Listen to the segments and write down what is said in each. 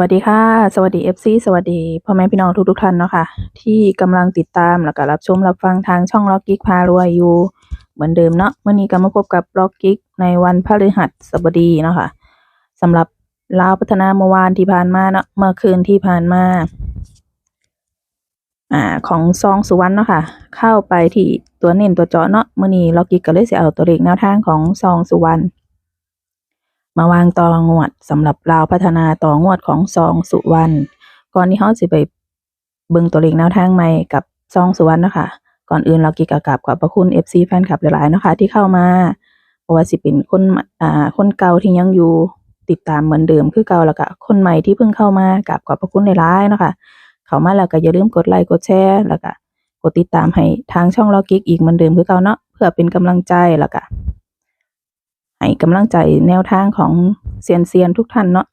วัสดีค่ะ สวัสดี FC สวัสดีพ่อแม่พี่น้องทุกๆท่านเนาะค่ะ ที่กำลังติดตามแล้วก็รับชมรับฟังทางช่องล็อกกิ๊กพารวยอยู่เหมือนเดิมเนาะวันนี้ก็มาพบกับล็อกกิ๊กในวันพฤหัสบดีเนาะค่ะสำหรับลาวพัฒนาเมื่อวานที่ผ่านมาเนาะเมื่อคืนที่ผ่านมาอ่าของซองสุวรรณเนาะค่ะ เข้าไปที่ตัวเน้นตัวเจาะเนาะมื้อนี้ล็อกกิ๊กก็เลยเสิเอาตัวเลขแนวทางของซองสุวรรณ มาวางต่องวดสำหรับลาวพัฒนาต่องวดของซองสุวรรณก่อนที่เขาสิไปเบิ่งตัวเลขแนวทางใหม่กับซองสุวรรณเนาะค่ะก่อนอื่นเรากิกกราบขอบพระคุณ FC แฟนคลับหลายๆเนาะค่ะที่เข้ามาบ่ว่าสิเป็นคนอ่าคนเก่าที่ยังอยู่ติดตามเหมือนเดิมคือเก่าแล้วก็คนใหม่ที่เพิ่งเข้ามากราบขอบพระคุณหลายๆเนาะค่ะเข้ามาแล้วก็อย่าลืมกดไลค์กดแชร์แล้วก็กดติดตามให้ทางช่องล็อกิกอีกเหมือนเดิมคือเก่าเนาะเพื่อเป็นกำลังใจแล้วก็ ให้กำลังใจแนวทางของเซียนเซียนทุกท่านเนาะ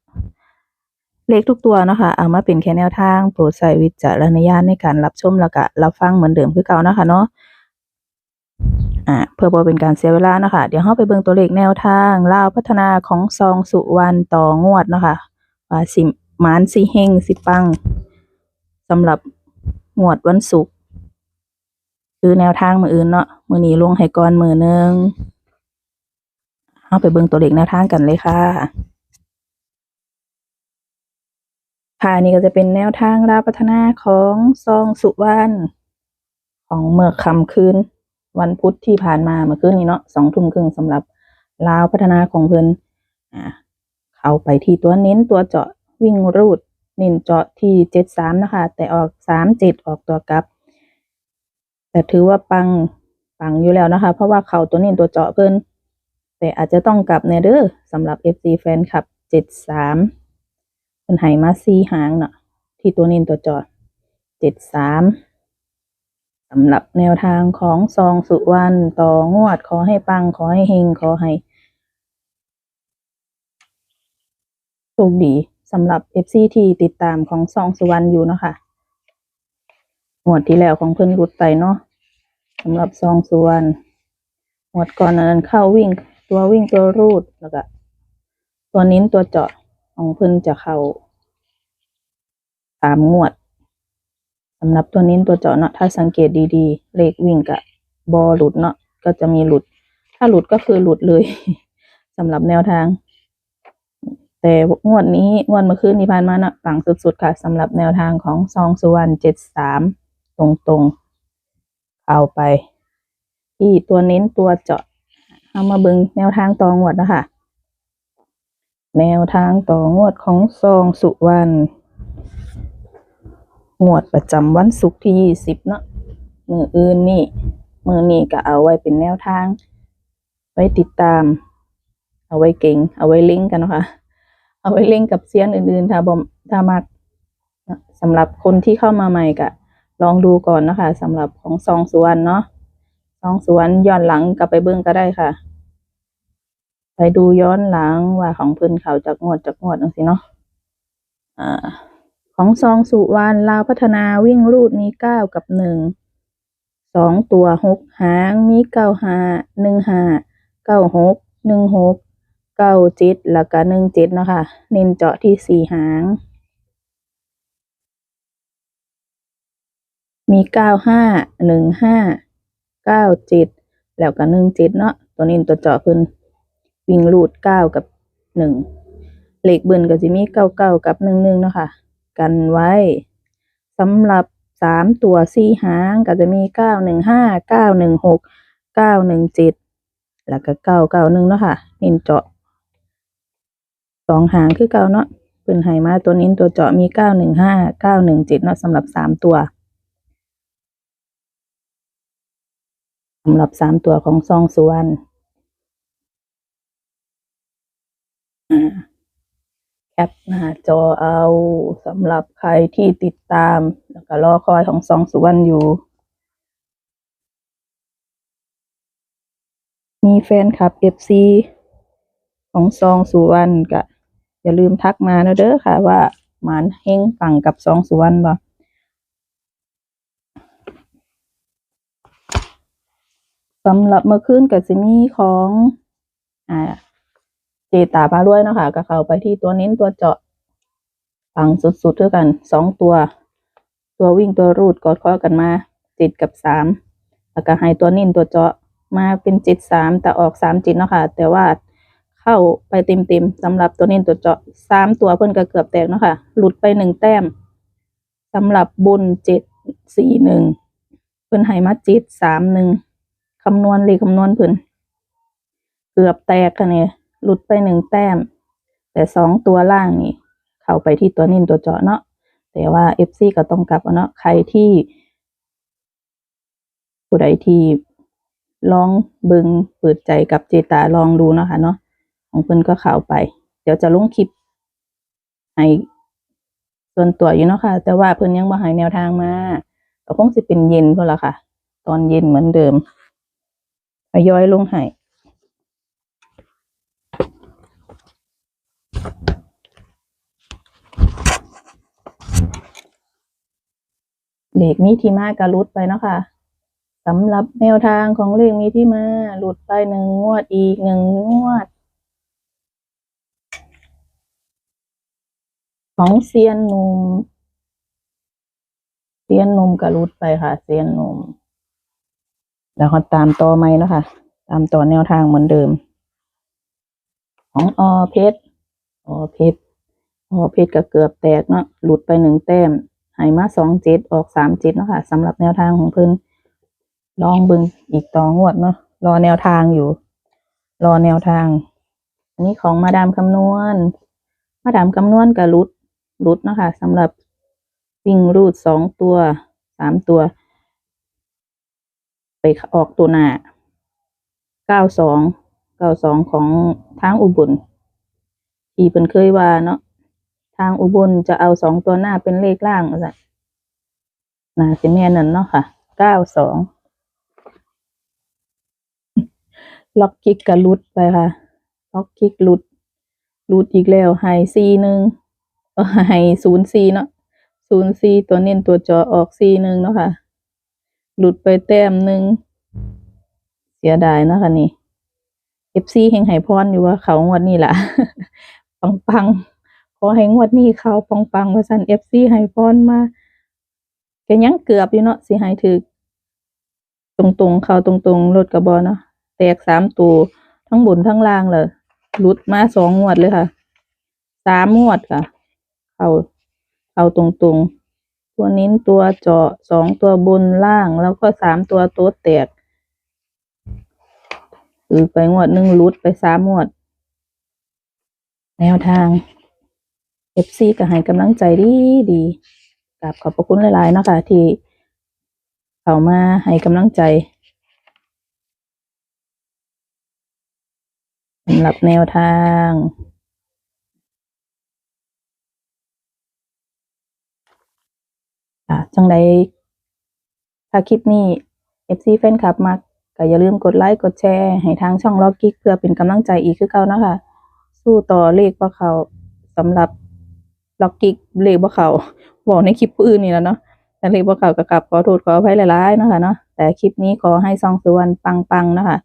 เลขทุกตัวเนาะค่ะเอามาเป็นแค่แนวทางโปรดใช้วิจารณญาณในการรับชมแล้วก็รับฟังเหมือนเดิมคือเก่านะคะเนาะอ่าเพื่อบ่เป็นการเสียเวลานะคะเดี๋ยวเราไปเบิ่งตัวเลขแนวทางล่าพัฒนาของซองสุวรรณต่องวดเนาะค่ะว่าสิมานสิเฮงสิปังสำหรับงวดวันศุกร์คือแนวทางมืออื่นเนาะมือนี้ลงให้ก่อนมือหนึ่ง เอาไปเบิ่งตัวเลขแนวทางกันเลยค่ะค่ะนี่ก็จะเป็นแนวทางราวพัฒนาของซองสุวรรณของเมื่อค่ำคืนวันพุธที่ผ่านมาเมื่อคืนนี้เนาะสองทุ่มครึ่งสำหรับลาวพัฒนาของเพิ่นอ่าเข้าไปที่ตัวเน้นตัวเจาะวิ่งรูดเน้นเจาะที่เจ็ดสามนะคะ แต่ออกสามเจ็ดออกตัวกลับ แต่ถือว่าปังปังอยู่แล้วนะคะ เพราะว่าเขาตัวเน้นตัวเจาะเพิ่น แต่อาจจะต้องกลับแน่เด้อสำหรับ FC แฟนคลับ 73เพิ่นให้มา4หางเนาะที่ตัวน้นตัวจอด 73สำหรับแนวทางของซองสุวรรณต่องวดขอให้ปังขอให้เฮงขอให้โชคดีสำหรับ FC ที่ติดตามของซองสุวรรณอยู่เนาะค่ะงวดที่แล้วของเพิ่อนหลุดไปเนาะสำหรับซองสุวรรณหมวดก่อนนั้นเข้าวิ่ง ตัววิ่งตัวรูดแล้วก็ตัวนิ้นตัวเจาะของเพิ่นจะเข้าสามงวดสำหรับตัวนิ้นตัวเจาะเนาะถ้าสังเกตดีๆ เลขวิ่งกับบอหลุดเนาะก็จะมีหลุด ถ้าหลุดก็คือหลุดเลยสำหรับแนวทาง แต่งวดนี้งวดเมื่อคืนที่ผ่านมาเนาะปังสุดๆค่ะสำหรับแนวทางของซองสุวรรณเจ็ดสามตรงๆเข้าไป ที่ตัวเน้นตัวเจาะ เอามาเบิงแนวทางต่องวดนะคะแนวทางต่องวดของซองสุวรรณงวดประจำวันศุกร์ที่ยี่สิบเนาะมืออื่นนี่มือนี่ก็เอาไว้เป็นแนวทาง ไว้ติดตาม เอาไว้เก่ง เอาไว้ลิงก์กันนะคะเอาไว้ลิงก์กับเซียนอื่นๆถ้าบ่ถ้ามากสำหรับคนที่เข้ามาใหม่ก็ลองดูก่อนนะคะสำหรับของซองสุวรรณเนาะ ซองสวนย้อนหลังกลับไปเบิ่งก็ได้ค่ะ ไปดูย้อนหลังว่าของเพิ่นเขาจากงวดจากงวดจังซี่เนาะอ่าของซองสุวรรณลาวพัฒนาวิ่งรูดมีเก้ากับหนึ่งสองตัวหกหางมีเก้าห้าหนึ่งห้าเก้าหกหนึ่งหกเก้าเจ็ดแล้วก็หนึ่งเจ็ดเนาะค่ะเน้นเจาะที่สี่หาง มีเก้าห้าหนึ่งห้า เก้าเจ็ดแล้วก็หนึ่งเจ็ดเนาะตัวนี้ตัวเจาะเพิ่นวิ่งรูดเก้ากับหนึ่งเหลขเบิ้ลก็สิมีเก้าเก้ากับหนึ่งหนึ่งเนาะค่ะ กันไว้สำหรับสามตัวสี่หางก็จะมีเก้าหนึ่งห้าเก้าหนึ่งหกเก้าหนึ่งเจ็ดแล้วก็เก้าเก้าหนึ่งเนาะค่ะนี่เจาะสองหางคือเก้าเนาะเพิ่นให้มาตัวนี้ตัวเจาะมีเก้าหนึ่งห้าเก้าหนึ่งเจ็ดเนาะสำหรับสามตัว สำหรับสามตัวของซองสุวรรณแคปหน้าจอเอาสำหรับใครที่ติดตามแล้วก็รอคอยของซองสุวรรณอยู่ มีแฟนคลับเอฟซีของซองสุวรรณก็อย่าลืมทักมานะเด้อค่ะว่าหมานเฮงปังกับซองสุวรรณบ่ สำหรับเมื่อคืนก็จะมีของอ่าเจตาพารวยเนาะค่ะก็เข้าไปที่ตัวเน้นตัวเจาะปังสุดๆเท่ากันสองตัว ตัววิ่งตัวรูดกอดข้อกันมาเจ็ดกับสามแล้วก็ให้ตัวนิ่นตัวเจาะมาเป็นเจ็ดสามแต่ออกสามจิตเนาะค่ะแต่ว่าเข้าไปเต็มๆสำหรับตัวนิ่นตัวเจาะสามตัวเพิ่นก็เกือบแตกเนาะค่ะหลุดไปหนึ่งแต้มสำหรับบุญเจ็ดสี่หนึ่งเพิ่นให้มาเจ็ดสามหนึ่ง คำนวณเลยคำนวณเพิ่นเกือบแตกค่ะเนี่ยหลุดไปหนึ่งแต้ม แต่สองตัวล่างนี่ เข้าไปที่ตัวนิ่นตัวเจาะเนาะแต่ว่า FC ก็ต้องกลับเนาะใครที่ผู้ใดที่ลองเบิงเปิดใจกับเจตาลองดูเนาะค่ะเนาะของเพิ่นก็เข้าไป เดี๋ยวจะลงคลิปให้ส่วนตัวอยู่เนาะค่ะ แต่ว่าเพิ่นยังบ่ให้แนวทางมาก็คงสิเป็นเย็นเพุ่นล่ะค่ะ ตอนเย็นเหมือนเดิม ทยอยลงให้เลขมีที่มากระลุดไปเนาะค่ะสำหรับแนวทางของเลขมีที่มาหลุดไปหนึ่งงวดอีกหนึ่งงวด ของเซียนหนุ่มเซียนหนุ่มกระลุดไปค่ะ เซียนหนุ่ม แล้วก็ตามต่อไหมนะคะ ตามต่อแนวทางเหมือนเดิม ของอเพชรอเพชรอเพชรก็เกือบแตกเนาะหลุดไปหนึ่งแต้มให้มาสองเจ็ดออกสามเจ็ดเนาะค่ะสำหรับแนวทางของเพิ่นลองบิ่งอีกต่องวดเนาะรอแนวทางอยู่ รอแนวทาง อันนี้ของมาดามคำนวณ มาดามคำนวณกับรุดรุดเนาะค่ะสำหรับวิ่งรูดสองตัวสามตัว ไปออกตัวหน้าเก้าสองเก้าสองของทางอุบลที่เพิ่นเคยว่าเนาะทางอุบลจะเอาสองตัวหน้าเป็นเลขล่างอะนาสิแม่นั่นเนาะค่ะเก้าสองล็อกกิกกับลุดไปค่ะล็อกกิกลุดลุดอีกแล้วไฮซีหนึ่งไฮศูนย์ซีเนาะศูนย์ซีตัวเน้นตัวจอออกซีหนึ่งเนาะค่ะ หลุดไปแต้มหนึ่งเสียดายนะคะนี่เอฟซีเฮงไห้พรอยู่ว่าเขางวดนี้ล่ะ ปังปังๆขอให้งวดนี้เขาปังปังว่าสันเอฟซีไห้พรมาแกยังเกือบอยู่เนาะสิให้ถึกตรงๆเขาตรงๆรถกระบอเนาะแตกสามตัวทั้งบนทั้งล่างเลยหลุดมาสองงวดเลยค่ะสามงวดค่ะเขาเขาตรงตรงๆ ตัวนิ้นตัวเจาะสองตัวบนล่างแล้วก็สามตัวโต๊ดแตกคือไปงวดหนึ่งหลุดไปสามงวด แนวทางเอฟซีก็ให้กำลังใจดีดีกับขอบพระคุณหลายๆเนาะค่ะที่เข้ามาให้กำลังใจสำหรับแนวทาง อะจังใดถ้าคลิปนี้ FC แฟนคลับมักก็อย่าลืมกดไลค์กดแชร์ให้ทางช่องล็อกกิ๊กเพื่อเป็นกำลังใจอีกคือเก่านะคะ สู้ต่อเลขบ่เขาสำหรับล็อกกิ๊กเลขบ่เขาบอกในคลิปผู้อื่นนี่แล้วเนาะแต่เลขบ่เขาก็กลับขอโทษขออภัยหลายๆนะคะเนาะแต่คลิปนี้ขอให้ซองสุวรรณปังๆนะคะ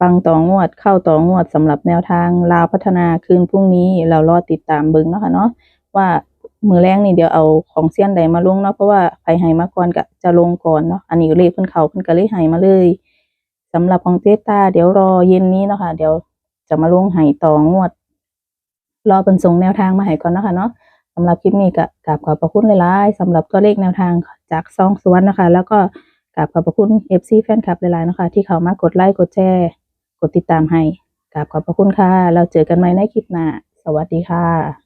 ปังต่องวดเข้าต่องวดสำหรับแนวทางลาวพัฒนาคืนพรุ่งนี้เรารอติดตามเบิ่งเนาะค่ะเนาะว่า มือแรงนี่เดี๋ยวเอาของเซียนใดมาลงเนาะเพราะว่าไผให้มาก่อนก็จะลงก่อนเนาะอันนี้เลขเพิ่นเขาเพิ่นก็เลยให้มาเลยสำหรับของเจตาเดี๋ยวรอเย็นนี้เนาะค่ะเดี๋ยวจะมาลงให้ต่องวด รอเพิ่นส่งแนวทางมาให้ก่อนเนาะค่ะเนาะสำหรับคลิปนี้ก็กราบขอบพระคุณหลายๆสำหรับตัวเลขแนวทางจากซองสวนนะคะ แล้วก็กราบขอบพระคุณ FC แฟนคลับหลายๆนะคะ ที่เข้ามากดไลค์กดแชร์กดติดตามให้กราบขอบพระคุณค่ะ เราเจอกันใหม่ในคลิปหน้า สวัสดีค่ะ